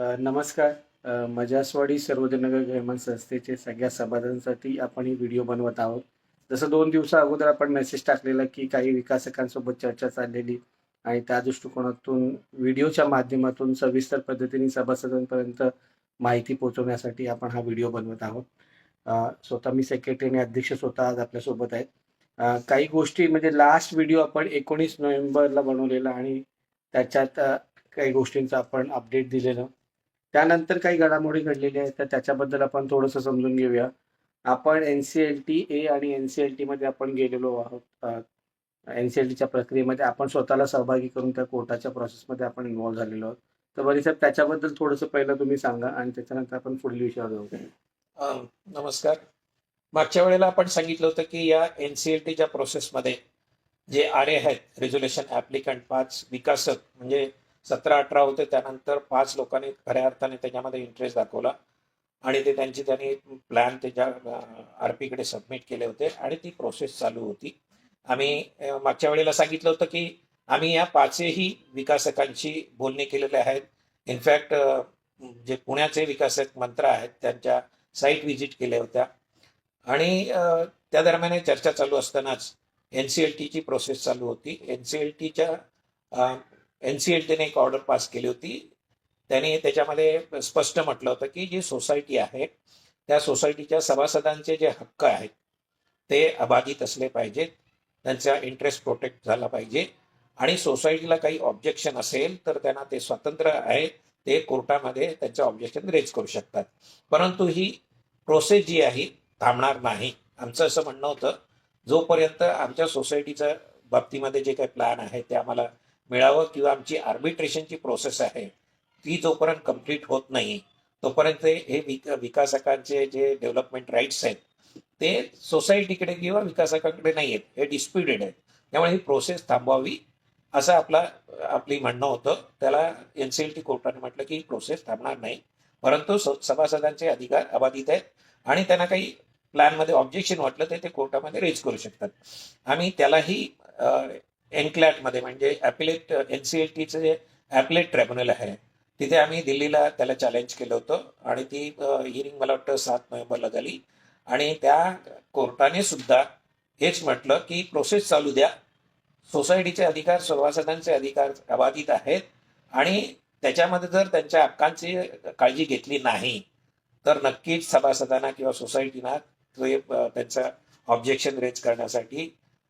नमस्कार. मजासवाडी सर्वजनगर ग्रामीण संस्थेचे सगळ्या सभासदांसाठी आपण ही व्हिडिओ बनवत आहोत. जसं दोन दिवसा अगोदर आपण मेसेज टाकलेला की काही विकासकांसोबत चर्चा चाललेली आणि त्या दृष्टिकोनातून व्हिडिओच्या माध्यमातून सविस्तर पद्धतीने सभासदांपर्यंत माहिती पोहोचवण्यासाठी आपण हा व्हिडिओ बनवत आहोत. स्वतः मी सेक्रेटरी आणि अध्यक्ष स्वतः आज आपल्यासोबत आहेत. काही गोष्टी म्हणजे लास्ट व्हिडिओ आपण एकोणीस नोव्हेंबरला बनवलेला आणि त्याच्यात काही गोष्टींचं आपण अपडेट दिलेलं. त्यानंतर काही घडामोडी घडलेल्या आहेत तर त्याच्याबद्दल आपण थोडंसं समजून घेऊया. आपण N C L T A आणि एन सी एल टीमध्ये आपण गेलेलो आहोत. एन सी एल टीच्या प्रक्रियेमध्ये आपण स्वतःला सहभागी करून त्या कोर्टाच्या प्रोसेसमध्ये आपण इन्व्हॉल्व झालेलो आहोत. तर बरी साहेब त्याच्याबद्दल थोडंसं पहिलं तुम्ही सांगा आणि त्याच्यानंतर आपण पुढील विषयावर जाऊ. नमस्कार. मागच्या वेळेला आपण सांगितलं होतं की या एन सी एल टीच्या प्रोसेसमध्ये जे आरे आहेत रेझोल्युशन ऍप्लिकंट पाच विकासक म्हणजे सतरा अठरा होते त्यानंतर पाच लोकांनी खऱ्या अर्थाने त्याच्यामध्ये इंटरेस्ट दाखवला. आणि ते त्यांची त्यांनी प्लॅन त्याच्या आर पीकडे सबमिट केले होते आणि ती प्रोसेस चालू होती. आम्ही मागच्या वेळेला सांगितलं होतं की आम्ही या पाचही विकासकांशी बोलणी केलेले आहेत. इनफॅक्ट जे पुण्याचे विकासक मंत्र आहेत त्यांच्या साईट व्हिजिट केल्या होत्या. आणि त्या दरम्यान चर्चा चालू असतानाच एन सी एल टीची प्रोसेस चालू होती. एन सी एल टीच्या एन सी एल टीने एक ऑर्डर पास केली होती. त्याने त्याच्यामध्ये स्पष्ट म्हटलं होतं की जी सोसायटी आहे त्या सोसायटीच्या सभासदांचे जे हक्क आहेत ते अबाधित असले पाहिजेत. त्यांचा इंटरेस्ट प्रोटेक्ट झाला पाहिजे. आणि सोसायटीला काही ऑब्जेक्शन असेल तर त्यांना ते स्वतंत्र आहे. ते कोर्टामध्ये त्यांचं ऑब्जेक्शन रेज करू शकतात. परंतु ही प्रोसेस जी आहे थांबणार नाही. आमचं असं म्हणणं होतं जोपर्यंत आमच्या सोसायटीच्या बाबतीमध्ये जे काही प्लॅन आहे ते आम्हाला मिळावं किंवा आमची आर्बिट्रेशनची प्रोसेस आहे ती जोपर्यंत कंप्लीट होत नाही तोपर्यंत हे विक विकासकांचे जे डेव्हलपमेंट राईट्स आहेत ते सोसायटीकडे किंवा विकासकांकडे नाही आहेत हे डिस्प्युटेड आहेत. त्यामुळे ही प्रोसेस थांबवावी असं आपला आपली म्हणणं होतं. त्याला एन सी एल टी कोर्टाने म्हटलं की ही प्रोसेस थांबणार नाही. परंतु सभासदांचे अधिकार अबाधित आहेत आणि त्यांना काही प्लॅनमध्ये ऑब्जेक्शन वाटलं तर ते कोर्टामध्ये रेज करू शकतात. आम्ही त्यालाही एनक्लॅटमध्ये म्हणजे ॲपिलेट एन सी एल टीचं जे ॲपिलेट ट्रायब्युनल आहे तिथे आम्ही दिल्लीला त्याला चॅलेंज केलं होतं आणि ती हिअरिंग मला वाटतं सात नोव्हेंबरला झाली. आणि त्या कोर्टाने सुद्धा हेच म्हटलं की प्रोसेस चालू द्या. सोसायटीचे अधिकार सभासदांचे अधिकार अबाधित आहेत आणि त्याच्यामध्ये जर त्यांच्या हक्कांची काळजी घेतली नाही तर नक्कीच सभासदांना किंवा सोसायटीना ते त्यांचं ऑब्जेक्शन रेज करण्यासाठी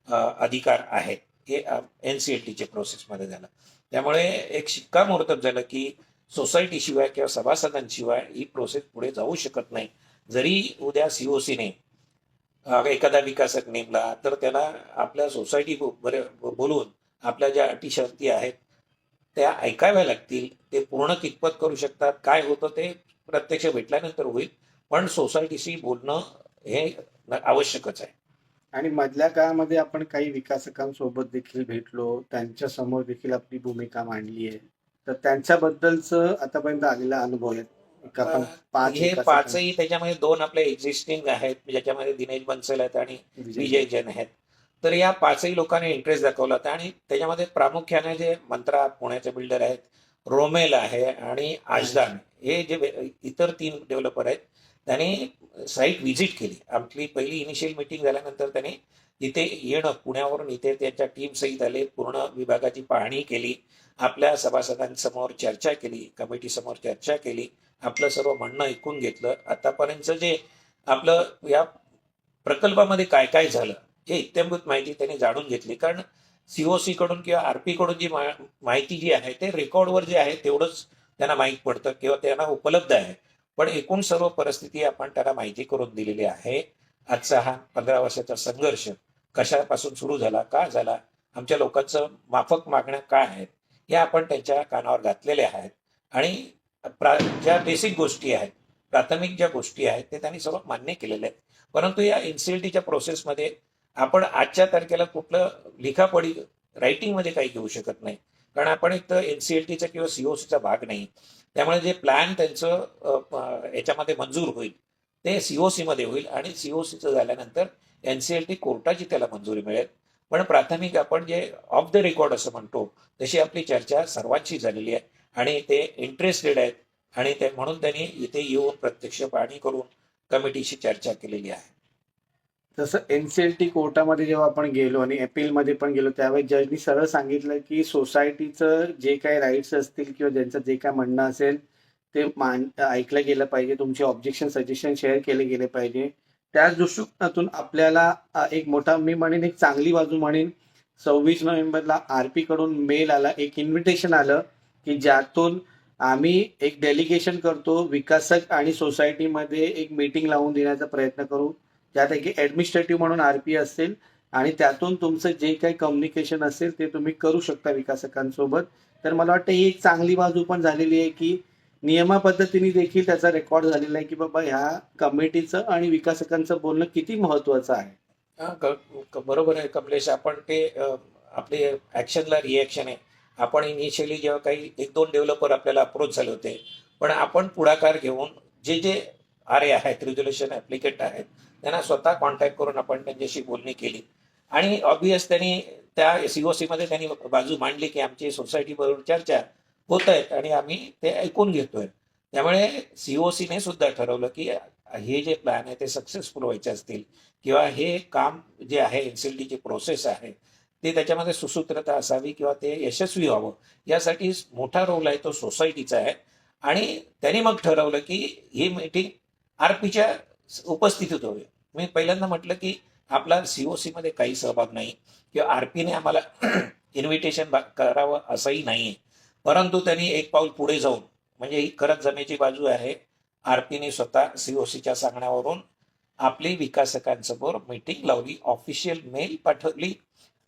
अधिकार आहे. हे एन सी एल टीच्या प्रोसेसमध्ये झालं. त्यामुळे एक शिक्कामोर्तब झालं की सोसायटीशिवाय किंवा सभासदांशिवाय ही प्रोसेस पुढे जाऊ शकत नाही. जरी उद्या सीओसीने एखादा विकासक नेमला तर त्याला आपल्या सोसायटी बोलवून आपल्या ज्या अटी शर्ती आहेत त्या ऐकाव्या लागतील. ते पूर्ण कितपत करू शकतात काय होतं ते प्रत्यक्ष भेटल्यानंतर होईल. पण सोसायटीशी बोलणं हे आवश्यकच आहे. आणि मधल्या काळामध्ये आपण काही विकासकांसोबत देखील भेटलो. त्यांच्यासमोर देखील आपली भूमिका मांडली आहे. तर त्यांच्याबद्दलचं आतापर्यंत आलेला अनुभव आहे. हे पाचही त्याच्यामध्ये दोन आपले एक्झिस्टिंग आहेत. ज्याच्यामध्ये दिनेश बन्सल आहेत आणि विजय जैन. आहेत. तर या पाचही लोकांनी इंटरेस्ट दाखवला होता. आणि त्याच्यामध्ये प्रामुख्याने जे मंत्रा पुण्याचे बिल्डर आहेत रोमेल आहे आणि आजदान. हे जे इतर तीन डेव्हलपर आहेत त्याने साईट व्हिजिट केली. आपली पहिली इनिशियल मीटिंग झाल्यानंतर त्यांनी इथे येणं पुण्यावरून इथे त्यांच्या टीम सहित आले पूर्ण विभागाची पाहणी केली आपल्या सभासदांसमोर चर्चा केली कमिटी समोर चर्चा केली आपलं सर्व म्हणणं ऐकून घेतलं. आतापर्यंत जे आपलं या प्रकल्पामध्ये काय काय झालं हे इत्यंभूत माहिती त्यांनी जाणून घेतली. कारण सीओसी कडून किंवा आरपी कडून जी माहिती जी आहे ते रेकॉर्डवर जे आहे तेवढंच त्यांना माहीत पडतं किंवा त्यांना उपलब्ध आहे. पण एकूण सर्व परिस्थिती आपण त्याला माहिती करून दिलेली आहे. आजचा हा पंधरा वर्षाचा संघर्ष कशापासून सुरू झाला का झाला आमच्या लोकांचं माफक मागण्या काय आहेत हे आपण त्यांच्या कानावर घातलेल्या आहेत. आणि प्रा ज्या बेसिक गोष्टी आहेत प्राथमिक ज्या गोष्टी आहेत ते त्यांनी सर्व मान्य केलेले आहेत. परंतु या एनसीएलटीच्या प्रोसेसमध्ये आपण आजच्या तारखेला कुठलं लिखापडी रायटिंगमध्ये काही घेऊ शकत नाही. कारण आपण एक तर एनसीएलटीचा किंवा सीओसीचा भाग नाही. त्यामुळे जे प्लॅन त्यांचं याच्यामध्ये मंजूर होईल ते सीओसी मध्ये होईल आणि सीओसीचं झाल्यानंतर एनसीएलटी कोर्टाची त्याला मंजुरी मिळेल. पण प्राथमिक आपण जे ऑफ द रेकॉर्ड असं म्हणतो तशी आपली चर्चा सर्वांची झालेली आहे आणि ते इंटरेस्टेड आहेत आणि ते म्हणून त्यांनी इथे येऊन प्रत्यक्ष पाहणी करून कमिटीशी चर्चा केलेली आहे. जसं एनसीएलटी कोर्टामध्ये जेव्हा आपण गेलो आणि अपीलमध्ये पण गेलो त्यावेळेस जजनी सरळ सांगितलं की सोसायटीचं जे काही राईट्स असतील किंवा ज्यांचं जे काय म्हणणं असेल ते मान ऐकलं गेलं पाहिजे. तुमचे ऑब्जेक्शन सजेशन शेअर केले गेले पाहिजे. त्याच दृष्टिकोनातून आपल्याला एक मोठा मी म्हणेन एक चांगली बाजू म्हणेन. सव्वीस नोव्हेंबरला आरकडून मेल आला एक इन्व्हिटेशन आलं की ज्यातून आम्ही एक डेलिगेशन करतो विकासक आणि सोसायटीमध्ये एक मीटिंग लावून देण्याचा प्रयत्न करू. त्यात एक ऍडमिनिस्ट्रेटिव्ह म्हणून आर पी असेल आणि त्यातून तुमचं जे काही कम्युनिकेशन असेल ते तुम्ही करू शकता विकासकांसोबत. तर मला वाटतं ही एक चांगली बाजू पण झालेली आहे की नियमा पद्धतीने देखील त्याचा रेकॉर्ड झालेला आहे की बाबा ह्या कमिटीचं आणि विकासकांचं बोलणं किती महत्वाचं आहे. बरोबर आहे कमलेश. आपण ते आपले ऍक्शनला रिॲक्शन आहे. आपण इनिशियली जेव्हा काही एक दोन डेव्हलपर आपल्याला अप्रोच झाले होते पण आपण पुढाकार घेऊन जे जे अरे आहेत रिझोल्युशन ऍप्लिकेट आहेत. त्यांना स्वतः कॉन्टॅक्ट करून आपण त्यांच्याशी बोलणी केली. आणि ऑब्वियस त्यांनी त्या सीओसीमध्ये त्यांनी बाजू मांडली की आमची सोसायटी बरोबर चर्चा होत आहेत आणि आम्ही ते ऐकून घेतोय. त्यामुळे सीओसीने सुद्धा ठरवलं की हे जे प्लॅन आहे ते सक्सेसफुल व्हायचे असतील किंवा हे काम जे आहे एनसीडीचे प्रोसेस आहे ते त्याच्यामध्ये सुसूत्रता असावी किंवा ते यशस्वी व्हावं यासाठी मोठा रोल आहे तो सोसायटीचा आहे. आणि त्यांनी मग ठरवलं की ही मीटिंग आरपीच्या उपस्थितीत होवी मी पहिल्यांदा म्हटलं की आपला सीओसी मध्ये काही सहभाग नाही किंवा आरपीने आम्हाला इन्व्हिटेशन करावं असंही नाहीये. परंतु त्यांनी एक पाऊल पुढे जाऊन म्हणजे ही खरंच जमेची बाजू आहे आरपीने स्वतः सीओसीच्या सांगण्यावरून आपली विकासकांसमोर मीटिंग लावली ऑफिशियल मेल पाठवली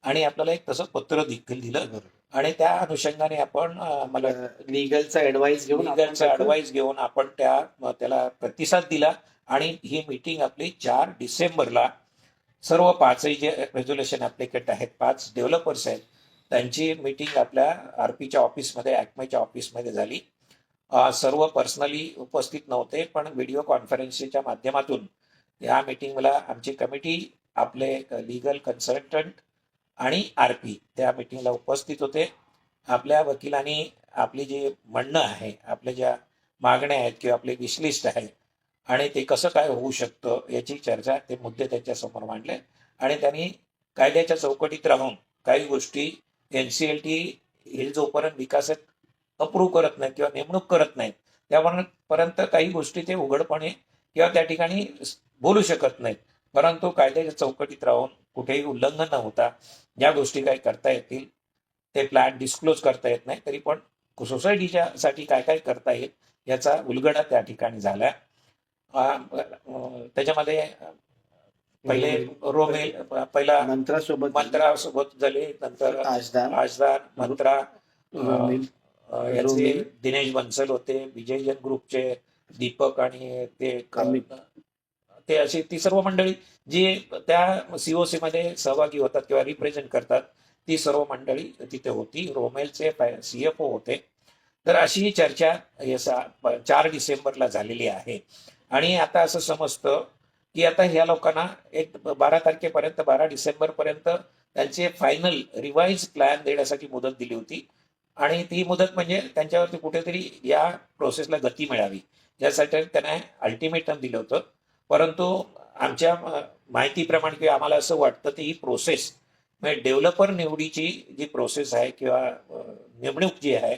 आणि आपल्याला एक तसं पत्र देखील दिलं. आणि त्या अनुषंगाने आपण मला लिगलचा ऍडवाइस घेऊन लिगलचा ऍडवाइस घेऊन आपण त्या त्याला प्रतिसाद दिला आणि ही मीटिंग आपली चार डिसेंबरला सर्व पाचही जे रेझोल्युशन ऍप्लिकेट आहेत पाच डेव्हलपर्स आहेत त्यांची मीटिंग आपल्या आरपीच्या ऑफिसमध्ये ॲक्मेच्या ऑफिसमध्ये झाली. सर्व पर्सनली उपस्थित नव्हते पण व्हिडिओ कॉन्फरन्सच्या माध्यमातून या मीटिंगला आमची कमिटी आपले लिगल कन्सल्टंट आणि आर पी. त्या मिटिंगला उपस्थित होते. आपल्या वकिलांनी आपली जी म्हणणं आहे आपल्या ज्या मागण्या आहेत किंवा आपले विश्लिष्ट आहे आणि ते कसं काय होऊ शकतं याची चर्चा ते मुद्दे त्यांच्यासमोर मांडले आणि त्यांनी कायद्याच्या चौकटीत राहून काही गोष्टी एन सी एल टी हे जोपर्यंत विकासक अप्रूव्ह करत नाहीत किंवा नेमणूक करत नाहीत त्यापर्यंत काही गोष्टी ते उघडपणे किंवा त्या ठिकाणी बोलू शकत नाहीत. परंतु कायद्याच्या चौकटीत राहून कुठेही उल्लंघन न होता ज्या गोष्टी काही करता येतील ते प्लॅन डिस्क्लोज करता येत नाही तरी पण सोसायटीच्या साठी काय काय करता येईल याचा उलगडा त्या ठिकाणी झाला त्याच्यामध्ये पहिले रोमेल पहिला मंत्रासोबत मंत्रासोबत झाले नंतर आजदार आजदार मंत्रा याचे. दिनेश बन्सल होते विजयजन ग्रुपचे दीपक आणि ते. ते अशी ती सर्व मंडळी जी त्या सीओसी मध्ये सहभागी होतात किंवा रिप्रेझेंट करतात ती सर्व मंडळी तिथे होती. रोमेलचे सीएफओ होते. तर अशी ही चर्चा चार डिसेंबरला झालेली आहे. आणि आता असं समजतं की आता ह्या लोकांना एक बारा तारखेपर्यंत बारा डिसेंबर पर्यंत त्यांचे फायनल रिवाइज प्लॅन देण्यासाठी मुदत दिली होती. आणि ती मुदत म्हणजे त्यांच्यावरती कुठेतरी या प्रोसेसला गती मिळावी. यासाठी त्यांना अल्टिमेटम दिलं होतं. परंतु आमच्या माहितीप्रमाणे किंवा आम्हाला असं वाटतं की ही प्रोसेस म्हणजे डेव्हलपर निवडीची जी प्रोसेस आहे किंवा नेमणूक जी आहे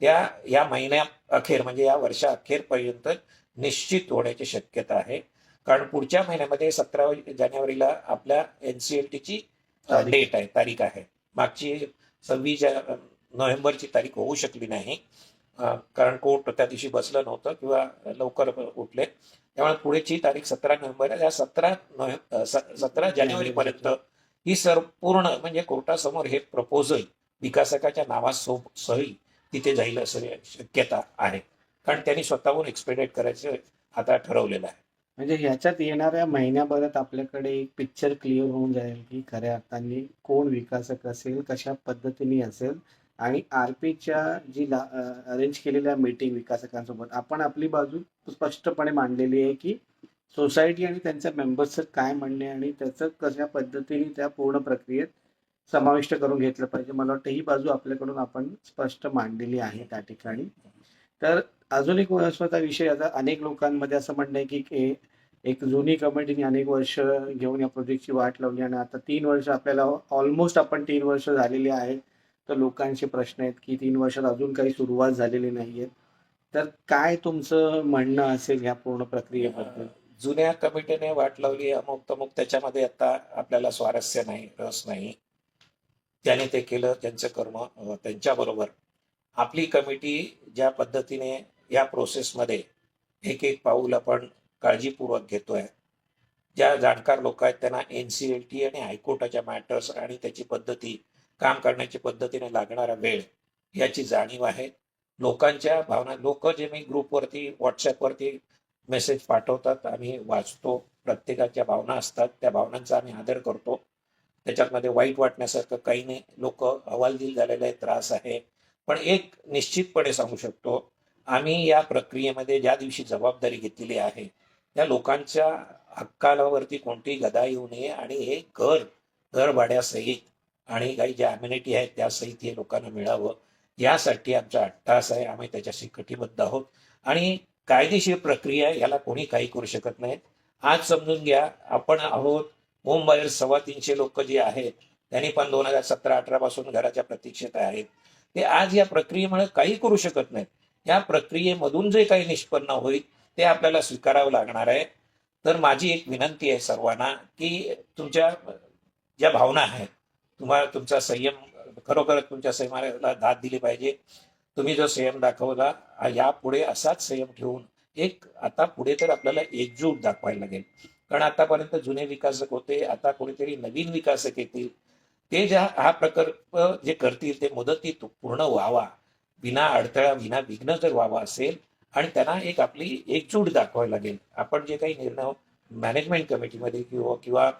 त्या या महिन्या अखेर म्हणजे या वर्षा अखेरपर्यंत निश्चित होण्याची शक्यता आहे. कारण पुढच्या महिन्यामध्ये सतरा जानेवारीला आपल्या एनसीएलटीची तारीख. डेट आहे. तारीख आहे. मागची सव्वीस जा- नोव्हेंबरची तारीख होऊ शकली नाही. कारण कोर्ट त्या दिवशी बसलं नव्हतं किंवा लवकर उठले. त्यामुळे पुढेची तारीख सतरा नोव्हेंबर या सतरा नोव्हेंबर सतरा जानेवारीपर्यंत ही सर्व पूर्ण म्हणजे कोर्टासमोर हे प्रपोजल विकासकाच्या नावासो सही तिथे जाईल असं शक्यता आहे. कारण त्यांनी स्वतःहून एक्सपेडेट करायचं आता ठरवलेलं आहे. म्हणजे ह्याच्यात येणाऱ्या महिन्याभरात आपल्याकडे एक पिक्चर क्लिअर होऊन जाईल की खऱ्या अर्थाने कोण विकासक असेल कशा पद्धतीने असेल आणि आरपीच्या जी अरेंज केलेल्या मीटिंग विकासकांसोबत आपण आपली बाजू स्पष्टपणे मांडलेली आहे की सोसायटी आणि त्यांच्या मेंबर्सचं काय म्हणणे आणि त्याचं कशा पद्धतीने त्या पूर्ण प्रक्रियेत समाविष्ट करून घेतलं पाहिजे. मला वाटतं ही बाजू आपल्याकडून आपण स्पष्ट मांडलेली आहे त्या ठिकाणी. तर अजून एक महत्त्वाचा विषय आता अनेक लोकांमध्ये असं म्हणणं आहे की एक जुनी कमिटीने अनेक वर्ष घेऊन या प्रोजेक्टची वाट लावली आणि आता तीन वर्ष आपल्याला ऑलमोस्ट आपण तीन वर्ष झालेली आहेत. तर लोकांचे प्रश्न आहेत की तीन वर्षात अजून काही सुरुवात झालेली नाहीये. तर काय तुमचं म्हणणं असेल ह्या पूर्ण प्रक्रियेबद्दल? जुन्या कमिटीने वाट लावली अमुक तमुक त्याच्यामध्ये आता आपल्याला स्वारस्य नाही रस नाही. त्याने ते केलं त्यांचं कर्म त्यांच्याबरोबर. आपली कमिटी ज्या पद्धतीने या प्रोसेसमध्ये एक एक पाऊल आपण काळजीपूर्वक घेतोय. ज्या जाणकार लोक आहेत त्यांना एन सी एल टी आणि हायकोर्टाच्या मॅटर्स आणि त्याची पद्धती काम करण्याची पद्धतीने लागणारा वेळ याची जाणीव आहे. लोकांच्या भावना लोक जे मी ग्रुपवरती व्हॉट्सअपवरती मेसेज पाठवतात आम्ही वाचतो. प्रत्येकाच्या भावना असतात त्या भावनांचा आम्ही आदर करतो. त्याच्यामध्ये वाईट वाटण्यासारखं काही नाही. लोक हवालदिल झालेले आहे त्रास आहे. पण एक निश्चितपणे सांगू शकतो आम्ही या प्रक्रियेमध्ये ज्या दिवशी जबाबदारी घेतलेली आहे त्या लोकांच्या हक्कावरती कोणतीही गदा येऊ नये आणि हे घर घर भाड्यासहित आणि काही ज्या अम्युनिटी आहेत त्यासहित हे लोकांना मिळावं. यासाठी आमचा अट्टास आहे. आम्ही त्याच्याशी कटिबद्ध आहोत. आणि कायदेशीर प्रक्रिया याला कोणी काही करू शकत नाहीत. आज समजून घ्या आपण आहोत मुंबईवर सव्वा तीनशे लोक जे आहेत त्यांनी पण दोन हजार सतरा अठरा पासून घराच्या प्रतीक्षेत आहेत. ते आज या प्रक्रियेमुळे काही करू शकत नाहीत. या प्रक्रियेमधून जे काही निष्पन्न होईल ते आपल्याला स्वीकारावं लागणार आहे. तर माझी एक विनंती आहे सर्वांना की तुमच्या ज्या भावना आहेत तुम्हाला तुमचा संयम खरोखर तुमच्या संयमाला दाद दिली पाहिजे. तुम्ही जो संयम दाखवला या पुढे असाच संयम ठेवून एक आता पुढे तर आपल्याला एकजूट दाखवायला लागेल. कारण आतापर्यंत जुने विकासक होते आता कोणीतरी नवीन विकासक येतील. ते ज्या हा प्रकल्प जे करतील ते मुदतीत पूर्ण व्हावा. विना अडथळा विना विघ्न जर व्हावा असेल आणि त्यांना एक आपली एकजूट दाखवावी लागेल. आपण जे काही निर्णय मॅनेजमेंट कमिटीमध्ये किंवा किंवा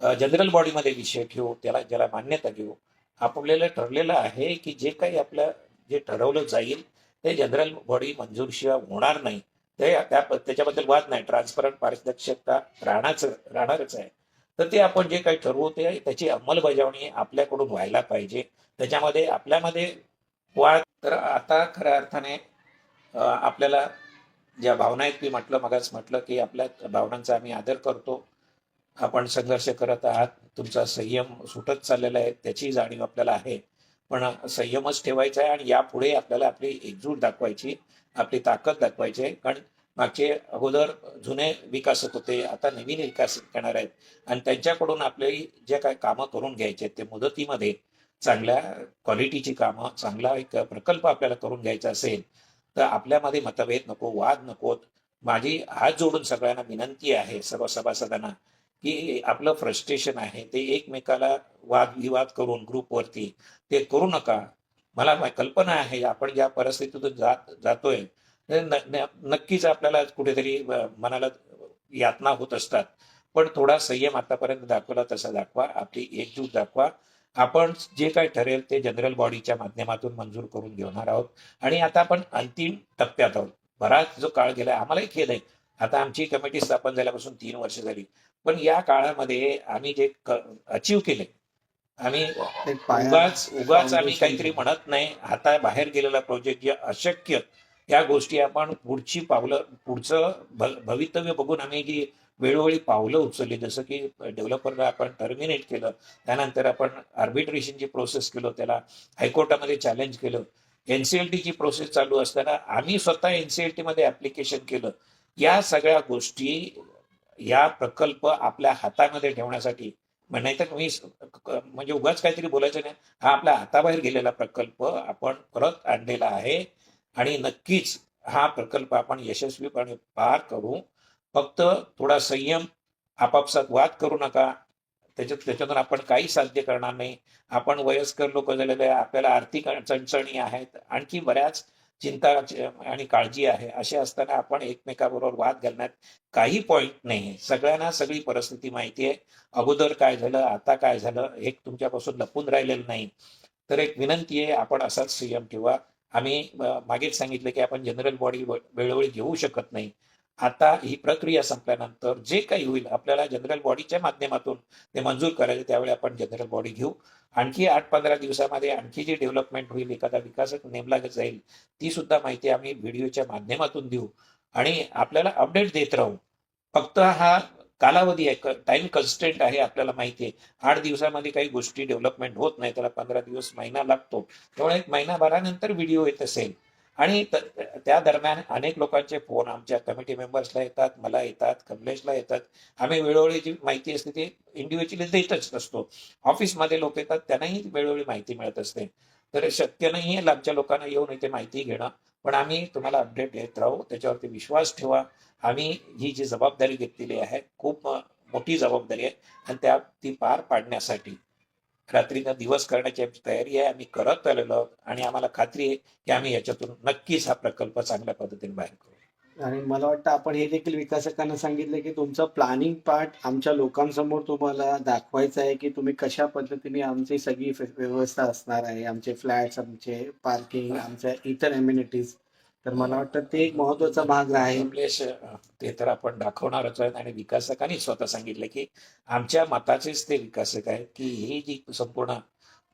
जनरल बॉडीमध्ये विषय घेऊ त्याला ज्याला मान्यता घेऊ आपल्याला ठरलेलं आहे की जे काही आपलं जे ठरवलं जाईल ते जनरल बॉडी मंजूरशिवाय होणार नाही. ते त्या त्याच्याबद्दल वाद नाही. ट्रान्सपरंट पारदर्शकता राहणारच राहणारच आहे. तर ते आपण जे काही ठरवू ते त्याची अंमलबजावणी आपल्याकडून व्हायला पाहिजे. त्याच्यामध्ये आपल्यामध्ये वाद तर आता खऱ्या अर्थाने आपल्याला ज्या भावना आहेत मी म्हटलं मगाच म्हटलं की आपल्या भावनांचा आम्ही आदर करतो. आपण संघर्ष करत आहात तुमचा संयम सुटत चाललेला आहे त्याची जाणीव आपल्याला आहे. पण संयमच ठेवायचा आहे आणि यापुढे आपल्याला आपली एकजूट दाखवायची आपली ताकद दाखवायची आहे. कारण मागचे अगोदर जुने विकासक होते आता नवीन विकास करणार आहेत. आणि त्यांच्याकडून आपली जे काय कामं करून घ्यायचे ते मुदतीमध्ये चांगल्या क्वालिटीची कामं चांगला एक प्रकल्प आपल्याला करून घ्यायचा असेल तर आपल्यामध्ये मतभेद नको वाद नकोत माझी हात जोडून सगळ्यांना विनंती आहे सर्व सभासदांना की आपलं फ्रस्ट्रेशन आहे ते एकमेकाला वादविवाद करून ग्रुपवरती ते करू नका. मला कल्पना आहे आपण ज्या परिस्थितीतून जात जातोय नक्कीच आपल्याला कुठेतरी मनाला यातना होत असतात. पण थोडा संयम आतापर्यंत दाखवला तसा दाखवा आपली एकजूट दाखवा. आपण जे काय ठरेल ते जनरल बॉडीच्या माध्यमातून मंजूर करून घेणार आहोत. आणि आता आपण अंतिम टप्प्यात आहोत. बराच जो काळ गेला आम्हालाही खेद आहे आता आमची कमिटी स्थापन झाल्यापासून तीन वर्ष झाली. पण या काळामध्ये आम्ही जे अचीव केले आम्ही उगाच उगाच आम्ही काहीतरी म्हणत नाही. हाता बाहेर गेलेला प्रोजेक्ट जे अशक्य या गोष्टी आपण पुढची पावलं पुढचं भवितव्य बघून आम्ही जी वेळोवेळी पावलं उचलली जसं की डेव्हलपरला आपण टर्मिनेट केलं त्यानंतर आपण आर्बिट्रेशनची प्रोसेस केलं त्याला हायकोर्टामध्ये चॅलेंज केलं. एनसीएलटीची प्रोसेस चालू असताना आम्ही स्वतः एनसीएलटी मध्ये ऍप्लिकेशन केलं. या सगळ्या गोष्टी या प्रकल्प आपल्या हातामध्ये ठेवण्यासाठी नाहीतर मी म्हणजे उगाच काहीतरी बोलायचं नाही. हा आपल्या हाताबाहेर गेलेला प्रकल्प आपण परत आणलेला आहे आणि नक्कीच हा प्रकल्प आपण यशस्वीपणे पार करू. फक्त थोडा संयम आपापसात वाद करू नका. त्याच्यात त्याच्यातून आपण काही साध्य करणार नाही. आपण वयस्कर लोक झालेले आपल्याला आर्थिक चणचणी आहेत आणखी बऱ्याच चिंता आणि काळजी आहे असे असताना आपण एकमेकाबरोबर वाद घालण्यात काही पॉईंट नाही सगळ्यांना सगळी परिस्थिती माहिती आहे. अगोदर काय झालं आता काय झालं हे तुमच्यापासून लपून राहिलेलं नाही. तर एक विनंती आहे आपण असाच संयम ठेवा. आम्ही मागेच सांगितलं की आपण जनरल बॉडी वेळोवेळी घेऊ शकत नाही. आता ही प्रक्रिया संपल्यानंतर जे काही होईल आपल्याला जनरल बॉडीच्या माध्यमातून ते मंजूर करायचे त्यावेळी आपण जनरल बॉडी घेऊ. आणखी आठ पंधरा दिवसामध्ये आणखी जी डेव्हलपमेंट होईल एखादा विकासक नेमला जाईल ती सुद्धा माहिती आम्ही व्हिडिओच्या माध्यमातून देऊ. आणि आपल्याला अपडेट देत राहू. फक्त हा कालावधी आहे टाइम कन्स्टंट आहे आपल्याला माहिती आहे. आठ दिवसामध्ये काही गोष्टी डेव्हलपमेंट होत नाही त्याला पंधरा दिवस महिना लागतो. त्यामुळे एक महिनाभरानंतर व्हिडिओ येत असेल आणि त्या दरम्यान अनेक लोकांचे फोन आमच्या कमिटी मेंबर्सला येतात मला येतात कमलेशला येतात. आम्ही वेळोवेळी जी माहिती असते ती इंडिव्हिज्युअली देतच असतो ऑफिसमध्ये लोक येतात त्यांनाही वेळोवेळी माहिती मिळत असते. तर शक्य नाही आहे लांबच्या लोकांना येऊन इथे माहिती घेणं पण आम्ही तुम्हाला अपडेट देत राहू. त्याच्यावरती विश्वास ठेवा. आम्ही ही जी जबाबदारी घेतलेली आहे खूप मोठी जबाबदारी आहे. आणि त्या ती पार पाडण्यासाठी रात्रीनं दिवस करण्याची आमची तयारी आहे आम्ही करत आलेलो आहोत आणि आम्हाला खात्री आहे की आम्ही याच्यातून नक्कीच हा प्रकल्प चांगल्या पद्धतीने बाहेर करू. आणि मला वाटतं आपण हे देखील विकासकांना सांगितलं की तुमचं प्लॅनिंग पार्ट आमच्या लोकांसमोर तुम्हाला दाखवायचं आहे की तुम्ही कशा पद्धतीने आमची सगळी व्यवस्था असणार आहे आमचे फ्लॅट्स आमचे पार्किंग आमच्या इतर एम्युनिटीज तर मला वाटतं ते एक महत्त्वाचा भाग आहे. कमलेश ते तर आपण दाखवणारच आहेत आणि विकासकांनी स्वतः सांगितलं की आमच्या मताचेच ते विकासक आहेत की ही जी संपूर्ण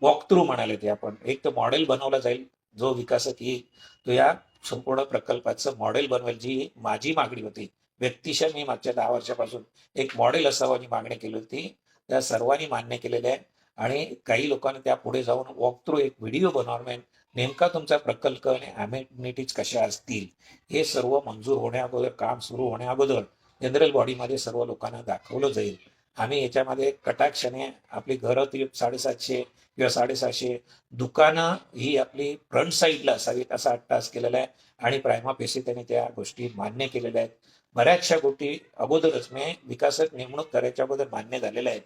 वॉक थ्रू म्हणाले ते आपण एक तर मॉडेल बनवलं जाईल जो विकासक येईल तो या संपूर्ण प्रकल्पाचं मॉडेल बनवेल. जी माझी मागणी होती व्यक्तिशः मी मागच्या दहा वर्षापासून एक मॉडेल असावं मागणी केली होती त्या सर्वांनी मान्य केलेल्या आहे आणि काही लोकांनी त्या पुढे जाऊन वॉक थ्रू एक व्हिडिओ बनवणार नेमका तुमचा प्रकल्प आणि अमेनिटीज कशा असतील हे सर्व मंजूर होण्या अगोदर काम सुरू होण्या अगोदर जनरल बॉडीमध्ये सर्व लोकांना दाखवलं जाईल. आम्ही याच्यामध्ये कटाक्षाने आपली घरं ती साडेसातशे किंवा साडेसहाशे दुकानं ही आपली फ्रंट साईडला असावीत असा अट्टास केलेला आहे. आणि प्रायमा पेशी त्यांनी त्या गोष्टी मान्य केलेल्या आहेत. बऱ्याचशा गोष्टी अगोदरच म्हणजे विकासक नेमणूक करायच्या अगोदर मान्य झालेल्या आहेत.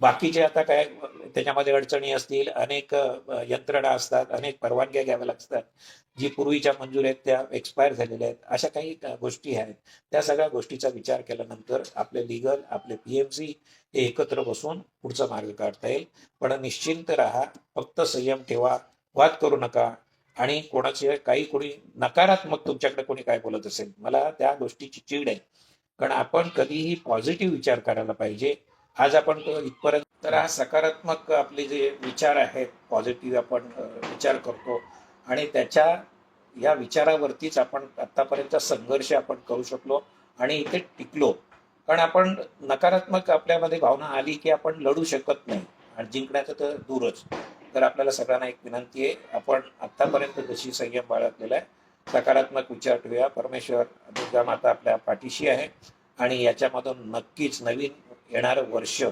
बाकीचे आता काय त्याच्यामध्ये अडचणी असतील अनेक यंत्रणा असतात अनेक परवानग्या घ्याव्या लागतात जी पूर्वीच्या मंजूर आहेत त्या एक्सपायर झालेल्या आहेत अशा काही गोष्टी आहेत. त्या सगळ्या गोष्टीचा विचार केल्यानंतर आपले लिगल आपले पीएमसी हे एकत्र बसून पुढचा मार्ग काढता येईल. पण निश्चिंत राहा फक्त संयम ठेवा वाद करू नका आणि कोणाचे काही कोणी नकारात्मक तुमच्याकडे कोणी काय बोलत असेल मला त्या गोष्टीची चीड आहे. कारण आपण कधीही पॉझिटिव्ह विचार करायला पाहिजे आज आपण इथपर्यंत तर हा सकारात्मक आपले जे विचार आहेत पॉझिटिव्ह आपण विचार करतो. आणि त्याच्या या विचारावरतीच आपण आतापर्यंत संघर्ष आपण करू शकलो आणि इथे टिकलो. कारण आपण नकारात्मक आपल्यामध्ये भावना आली की आपण लढू शकत नाही. आणि जिंकण्याचं तर दूरच. तर आपल्याला सगळ्यांना एक विनंती आहे आपण आतापर्यंत जशी संयम बाळगलेला आहे सकारात्मक विचार ठेवूया. परमेश्वर दुर्गा माता आपल्या पाठीशी आहे आणि याच्यामधून नक्कीच नवीन येणारं वर्ष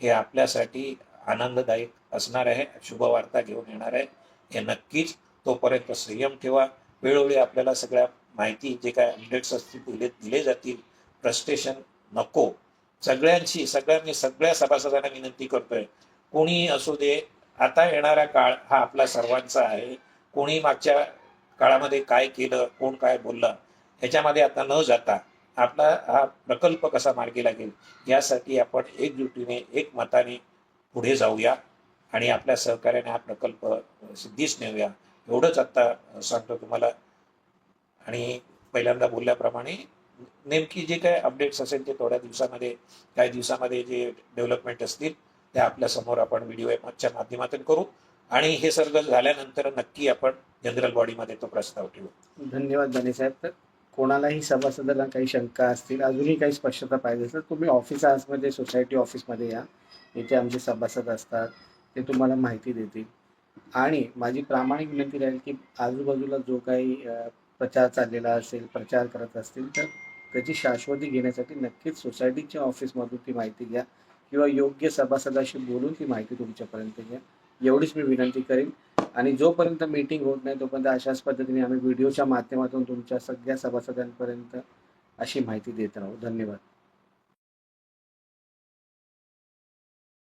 हे आपल्यासाठी आनंददायक असणार आहे शुभवार्ता घेऊन येणार आहे. हे नक्कीच तोपर्यंत संयम ठेवा. वेळोवेळी आपल्याला सगळ्या माहिती जे काय अपडेट्स असतील दिले दिले जातील. फ्रस्ट्रेशन नको. सगळ्यांशी सगळ्यांनी सगळ्या सभासदांना विनंती करतोय. कोणी असू दे आता येणारा काळ हा आपला सर्वांचा आहे. कोणी मागच्या काळामध्ये काय केलं कोण काय बोललं ह्याच्यामध्ये आता न जाता आपला हा प्रकल्प कसा मार्गी लागेल यासाठी आपण एकजुटीने एक मताने पुढे जाऊया आणि आपल्या सहकार्याने हा प्रकल्प सिद्धीस नेऊया. एवढंच आत्ता सांगतो तुम्हाला. आणि पहिल्यांदा बोलल्याप्रमाणे नेमकी जे काय अपडेट्स असेल ते थोड्या दिवसामध्ये काही दिवसामध्ये जे डेव्हलपमेंट असतील त्या आपल्यासमोर आपण व्हिडिओ च्या माध्यमातून करू. आणि हे सर्व झाल्यानंतर नक्की आपण जनरल बॉडीमध्ये तो प्रस्ताव ठेवू. धन्यवाद धने साहेब. तर कोणालाही सभासदांना काही शंका असतील अजूनही काही स्पष्टता पाहिजे असेल तुम्ही ऑफिस आवर्समध्ये सोसायटी ऑफिसमध्ये या. इथे आमचे सभासद असतात ते तुम्हाला माहिती देतील. आणि माझी प्रामाणिक विनंती राहील की आजूबाजूला जो काही प्रचार चाललेला असेल प्रचार करत असतील तर त्याची शाश्वती घेण्यासाठी नक्कीच सोसायटीच्या ऑफिसमधून ती माहिती घ्या किंवा योग्य सभासदाशी बोलून ती माहिती तुमच्यापर्यंत घ्या. एवढीच मी विनंती करेन. आणि जोपर्यंत मीटिंग होत नाही तोपर्यंत अशाच पद्धतीने आम्ही व्हिडिओच्या माध्यमातून तुमच्या सगळ्या सभासदांपर्यंत अशी माहिती देत राहू. धन्यवाद.